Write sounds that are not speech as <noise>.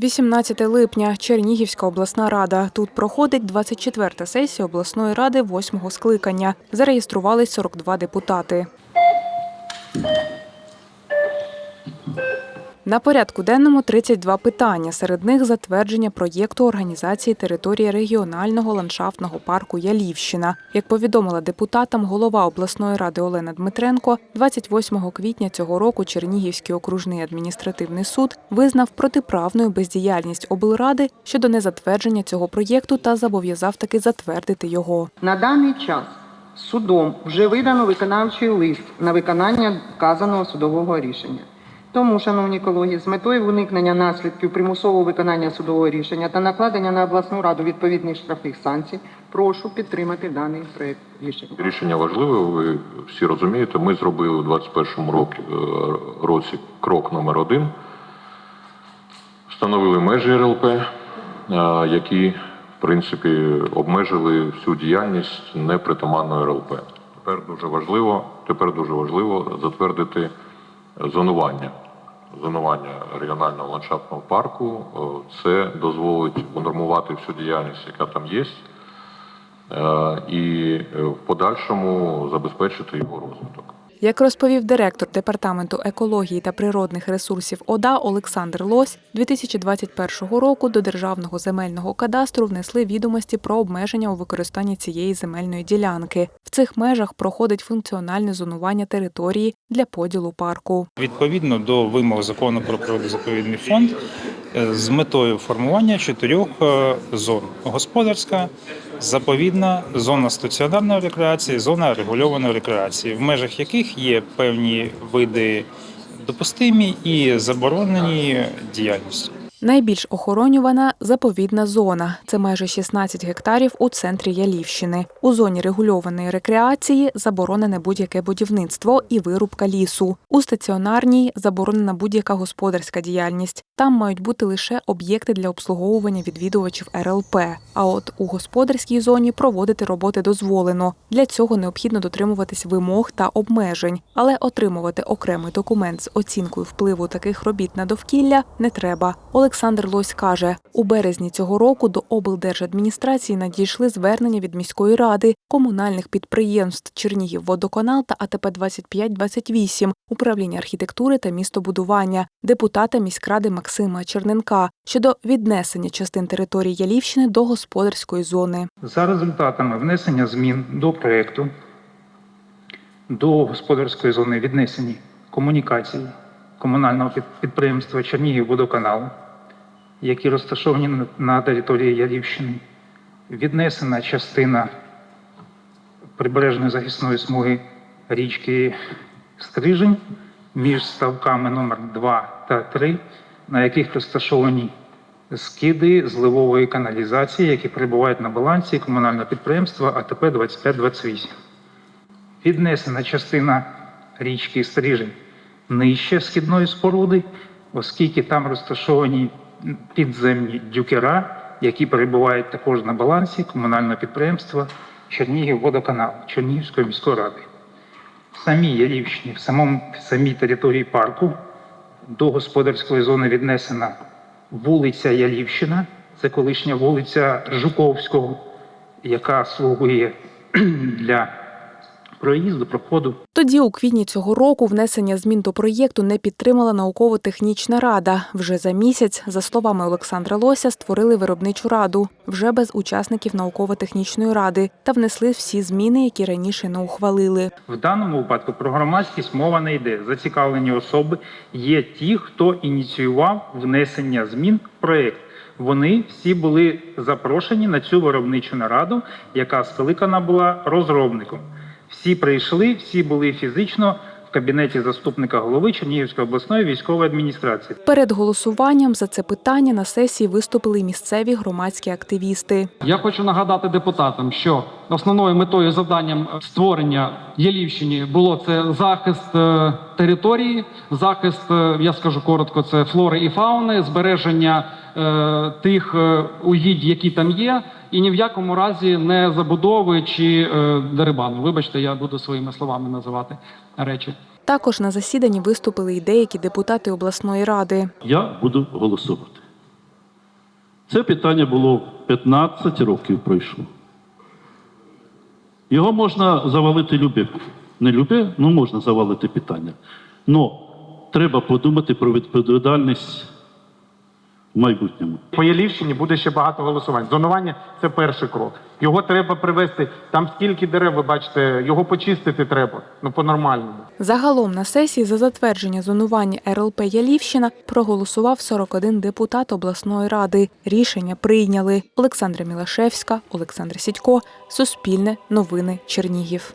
18 липня, Чернігівська обласна рада. Тут проходить 24-та сесія обласної ради восьмого скликання. Зареєструвались 42 депутати. На порядку денному 32 питання. Серед них затвердження проєкту організації території регіонального ландшафтного парку Ялівщина. Як повідомила депутатам голова обласної ради Олена Дмитренко, 28 квітня цього року Чернігівський окружний адміністративний суд визнав протиправною бездіяльність облради щодо незатвердження цього проєкту та зобов'язав таки затвердити його. На даний час судом вже видано виконавчий лист на виконання вказаного судового рішення. Тому, шановні колеги, з метою уникнення наслідків примусового виконання судового рішення та накладення на обласну раду відповідних штрафних санкцій, прошу підтримати даний проект рішення. Рішення важливе, ви всі розумієте. Ми зробили у 2021 році, е, крок номер один. Встановили межі РЛП, е, які, в принципі, обмежили всю діяльність непритаманної РЛП. Тепер дуже важливо, тепер дуже важливо затвердити зонування. Зонування регіонального ландшафтного парку. Е, Це дозволить унормувати всю діяльність, яка там є е, і е, в подальшому забезпечити його розвиток. Як розповів директор департаменту екології та природних ресурсів ОДА Олександр Лось, 2021 року до державного земельного кадастру внесли відомості про обмеження у використанні цієї земельної ділянки. В цих межах проходить функціональне зонування території для поділу парку. Відповідно до вимог закону про природозаповідний фонд з метою формування чотирьох е, зон: господарська, заповідна, зона стаціонарної рекреації, зона регульованої рекреації, в межах яких є певні види допустимі і заборонені діяльності. Найбільш охоронювана заповідна зона. Це майже 16 гектарів у центрі Ялівщини. У зоні регульованої рекреації заборонене будь-яке будівництво і вирубка лісу. У стаціонарній заборонена будь-яка господарська діяльність. Там мають бути лише об'єкти для обслуговування відвідувачів РЛП. А от у господарській зоні проводити роботи дозволено. Для цього необхідно дотримуватись вимог та обмежень, але отримувати окремий документ з оцінкою впливу таких робіт на довкілля не треба. Олександр Лось каже, у березні цього року до облдержадміністрації надійшли звернення від міської ради, комунальних підприємств Чернігівводоканал та АТП 2528 управління архітектури та містобудування, депутата міськради Максима Черненка щодо віднесення частин території Ялівщини до господарської зони. За результатами внесення змін до проєкту до господарської зони віднесені комунікації комунального під- підприємства Чернігівводоканал, які розташовані на- території Ялівщини, віднесена частина прибережної захисної смуги річки Стрижень між ставками номер 2 та 3, на яких розташовані скиди зливової каналізації, які перебувають на балансі комунального підприємства АТП 2528. Віднесена частина річки Стрижень нижче східної споруди, оскільки там розташовані підземні дюкера, які перебувають також на балансі комунального підприємства Чернігівводоканал Чернігівської міської ради. В самій Ялівщині, в, самому, в самій території парку до господарської зони віднесена вулиця Ялівщина, це колишня вулиця Жуковського, яка слугує <clears throat> для проїзду, проходу Тоді, у квітні цього року, внесення змін до проєкту не підтримала науково-технічна рада. Вже за місяць, за словами Олександра Лося, створили виробничу раду вже без учасників науково-технічної ради та внесли всі зміни, які раніше не ухвалили. В даному випадку про громадськість мова не йде. Зацікавлені особи є ті, хто ініціював внесення змін в проєкт. Вони всі були запрошені на цю виробничу нараду, яка скликана була розробником. Всі прийшли, всі були фізично в кабінеті заступника голови Чернігівської обласної військової адміністрації. Перед голосуванням за це питання на сесії виступили місцеві громадські активісти. Я хочу нагадати депутатам, що основною метою завданням створення Єлівщині було це захист е, території, захист, е, я скажу коротко, це флори і фауни, збереження е, тих е, угідь, які там є, і ні в якому разі не забудови чи е, дерибану. Вибачте, я буду своїми словами називати речі. Також на засіданні виступили й деякі депутати обласної ради. Я буду голосувати. Це питання було 15 років пройшло. Його можна завалити любе. Не любе, ну можна завалити питання. Но треба подумати про відповідальність в майбутньому. По Ялівщині буде ще багато голосувань. Зонування це перший крок. Його треба привести. Там скільки дерев, ви бачите, його почистити треба. Ну по-нормальному. Загалом на сесії за затвердження зонування РЛП Ялівщина проголосував 41 депутат обласної ради. Рішення прийняли Олександра Мілашевська, Олександр Сідько, Суспільне, Новини, Чернігів.